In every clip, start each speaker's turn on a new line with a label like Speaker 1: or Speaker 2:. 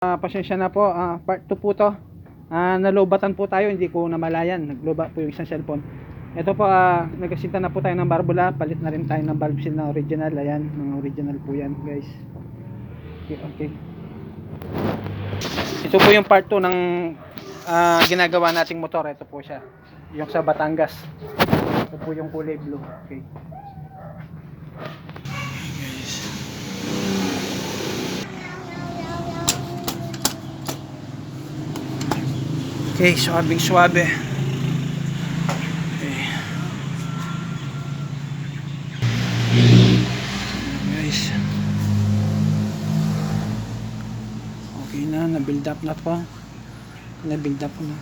Speaker 1: Ah, pasensya na po, ah, part 2 po to. Ah, nalobatan po tayo, hindi ko namalayan. Nagloba po yung isang cellphone. Ito po, ah, nagasinta na po tayo ng barbula. Palit na rin tayo ng valve seal na original. Ayan, mga original po yan, guys. Okay, okay. Ito po yung part 2 ng ah, ginagawa nating motor. Ito po siya. Yung sa Batangas. Ito po yung kulay blue. Okay. Okay, suabing suabe. Okay. Guys. Okay na, na-build up na po. Na-build up na.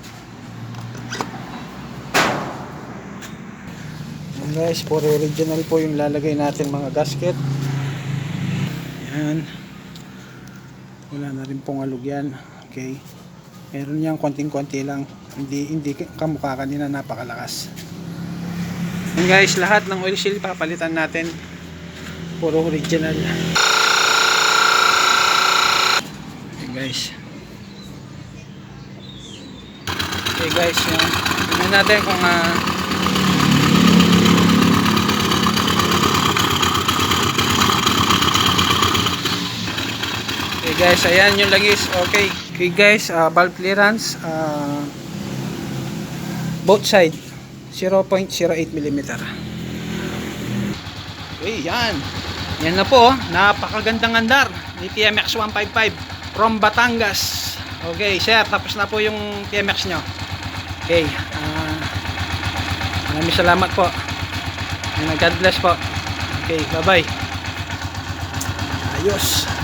Speaker 1: Yan guys, puro original po yung lalagay natin mga gasket. Yan. Wala na rin pong alog yan. Okay. Meron niyang konting-konti lang. Hindi hindi kamukha kanina napakalakas. Yan guys, lahat ng oil seal papalitan natin. Puro original. Okay guys. Okay guys, yan. Tingnan natin kung ah Okay guys, ayan yung langis. Okay. Okay guys, uh, valve clearance uh, both side 0.08 mm. Okay, yan. Yan na po, oh. napakagandang andar ni TMX 155 from Batangas. Okay, sir, tapos na po yung TMX nyo. Okay, uh, maraming salamat po. And God bless po. Okay, bye-bye. Ayos.